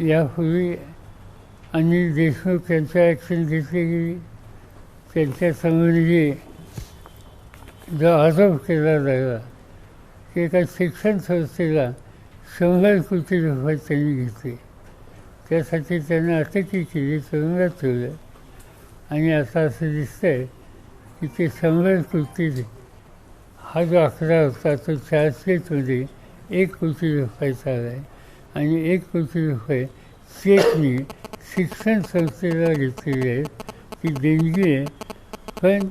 यापूर्वी अनिल देशमुख यांच्या ॲक्शन घेतली गेली त्यांच्या संबंधी जो आरोप केला जायला की एका शिक्षण संस्थेला शंभर कोटी रुपये त्यांनी घेतले. त्यासाठी त्यांना अटकही केली तुरुंगात ठेवलं. आणि आता असं दिसतंय की ते शंभर कोटी हा जो आकडा होता तो चारशेमध्ये एक कोटी रुपयाचा आला आहे. आणि एक कोटी रुपये चेकनी शिक्षण संस्थेला घेतलेली आहेत ती देणगी आहे. पण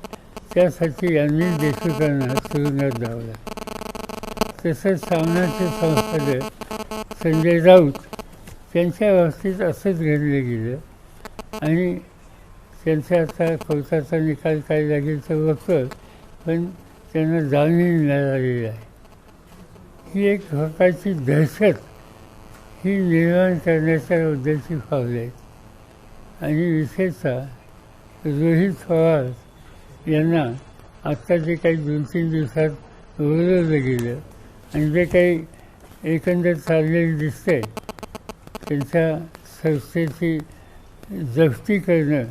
त्यासाठी अनिल देशमुखांना तुरुंगात धावला तसंच सामनाचे संस्थापक संजय राऊत त्यांच्या बाबतीत असंच घडलं गेलं. आणि त्यांचा आता कोर्टाचा निकाल काय लागेल तर बघतो पण त्यांना जाणीव मिळालेली आहे. ही एक प्रकारची दहशत ही निर्माण करण्याच्या उद्देशी फावले आहेत आणि विशेषतः रोहित पवार यांना आत्ता जे काही दोन तीन दिवसात बोलवलं गेलं आणि जे काही एकंदर चाललेलं दिसतंय त्यांच्या संस्थेची जप्ती करणं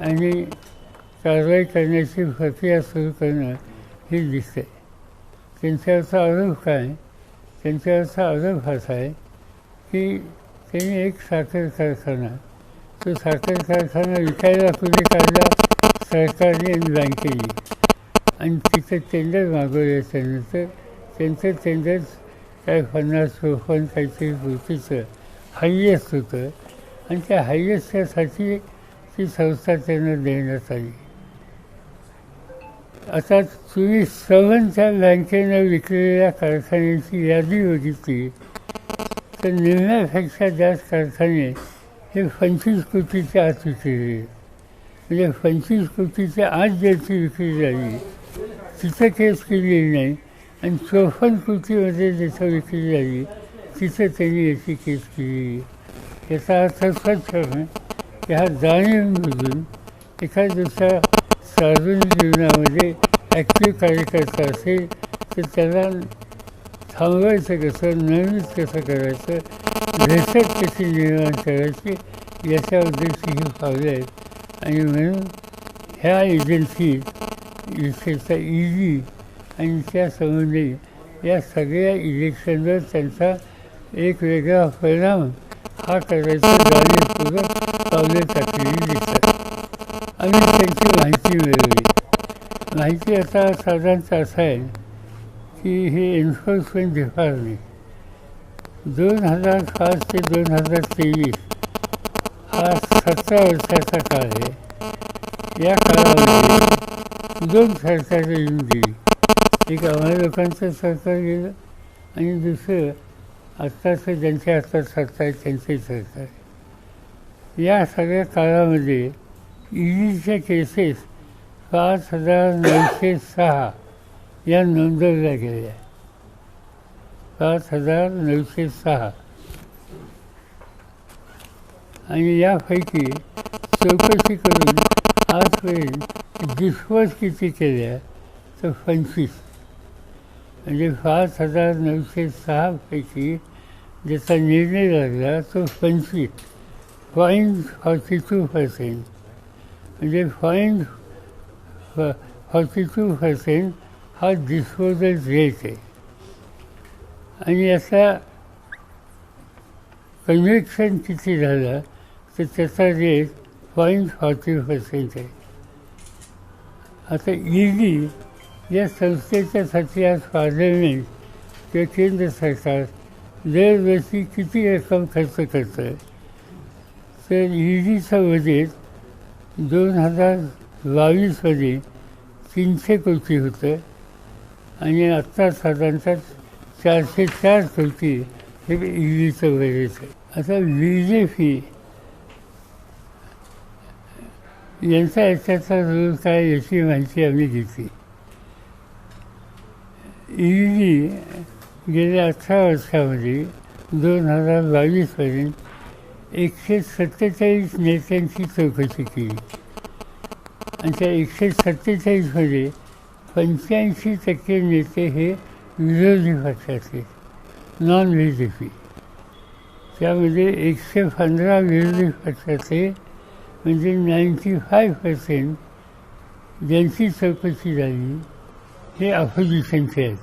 आणि कारवाई करण्याची प्रक्रिया सुरू करणं हे दिसते त्यांच्यावरचा आरोप काय? त्यांच्यावरचा आरोप असा आहे की त्यांनी एक साखर कारखाना तो साखर कारखाना विकायला कुणी काढला सरकारने आणि बँकेने. आणि तिथं टेंडर मागवलं त्यानंतर त्यांचं टेंडर काय पन्नास चोपन्न काहीतरी पूर्तीचं हायएस्ट होतं. आणि त्या हायएस्टसाठी ती संस्था त्यांना देण्यात आली. आता तुम्ही सवनच्या बँकेनं विकलेल्या कारखान्यांची यादी बघितली. तर निम्म्यापेक्षा जास्त कारखाने हे पंचवीस कोटीच्या आत विकलेले म्हणजे पंचवीस कोटीच्या आत ज्याची विक्री झाली तिथं केस केलेली नाही आणि चौपन्न कोटीमध्ये जिथं विक्री झाली तिथं त्यांनी याची केस केली. याचा अर्थ स्वच्छ आहे की हा जाणीवमधून एखाद दुसऱ्या सार्वजनिक जीवनामध्ये ॲक्टिव्ह कार्यकर्ता असेल तर त्याला थांबवायचं कसं नवीन कसं करायचं दहशत कशी निर्माण करायची याच्या उद्देशी ही पावले आहेत आणि म्हणून ह्या एजन्सी विशेषतः ई आणि त्या संबंधी या सगळ्या इलेक्शनवर त्यांचा एक वेगळा परिणाम हा करायचा जाणीवपूर्वक पावले टाकलेली दिसतात आणि त्यांची माहिती मिळवली माहिती आता साधारणतः असं आहे की हे एन्फोर्समेंट डिपार्टमेंट दोन हजार पाच ते दोन हजार तेवीस हा सतरा वर्षाचा काळ आहे. या काळामध्ये दोन सरकारं येऊन गेली. एक आम्हाला लोकांचं सरकार गेलं आणि दुसरं आत्ताचं ज्यांच्या हातात सरकार आहे त्यांचे सरकार या सगळ्या काळामध्ये ईडीच्या केसेस पाच हजार नऊशे सहा या नोंदवल्या गेल्या. पाच हजार नऊशे सहा. आणि यापैकी चौकशी करून आजपर्यंत डिस्पोज किती केल्या तर पंचवीस. म्हणजे पाच हजार नऊशे सहापैकी ज्याचा निर्णय लागला तो पंचवीस. पॉईंट फॉर्टी टू पर्सेंट म्हणजे पॉईंट फॉर्टी टू पर्सेंट हा डिस्पोजल रेट आहे आणि याचा कन्व्हेक्शन किती झालं तर त्याचा रेट पॉईंट फॉर्टी पर्सेंट आहे. आता ई डी या संस्थेच्यासाठी आज पार्लमेंट किंवा केंद्र सरकार दरवर्षी किती रक्कम खर्च करतं आहे तर ई बजेट दोन हजार बावीसमध्ये तीनशे कोटी होतं. आणि आत्ता साधारणतः चारशे चार कोटी हे ई डीचं आहे. आता बी जे पी यांचा याच्याचा रोल काय याची माहिती आम्ही घेतली. ई डी गेल्या अठरा वर्षामध्ये दोन हजार बावीसपर्यंत एकशे सत्तेचाळीस नेत्यांची चौकशी केली. आणि त्या एकशे सत्तेचाळीसमध्ये पंच्याऐंशी टक्के नेते हे विरोधी पक्षाचे नॉन बी जे पी त्यामध्ये एकशे पंधरा विरोधी पक्षाचे म्हणजे नाईंटी फाय पर्सेंट ज्यांची चौकशी झाली हे अपोजिशनचे आहेत.